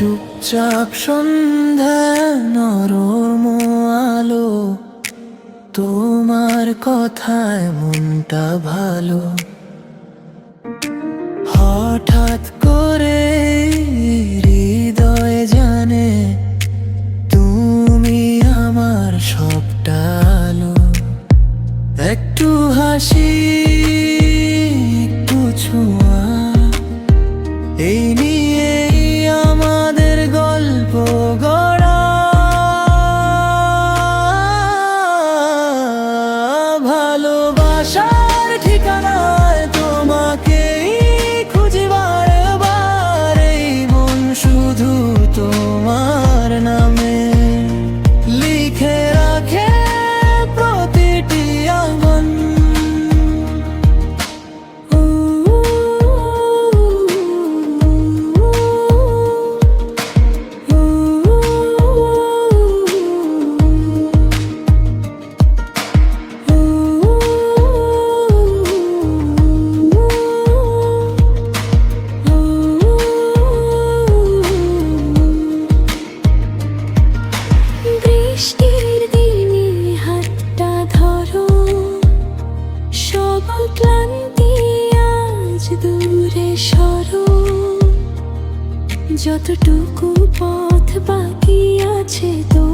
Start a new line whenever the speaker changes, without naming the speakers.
গোলাপ সন্ধ্যা নরম আলো, তোমার কথায় মনটা ভালো। হঠাৎ করে হৃদয় জানে, তুমি আমার সবটা আলো। একটু হাসি, একটু ছোঁয়া ভালোবাসার
ক্লান্তি আজ দূরে সরো। যতটুকু পথ বাকি আছে তো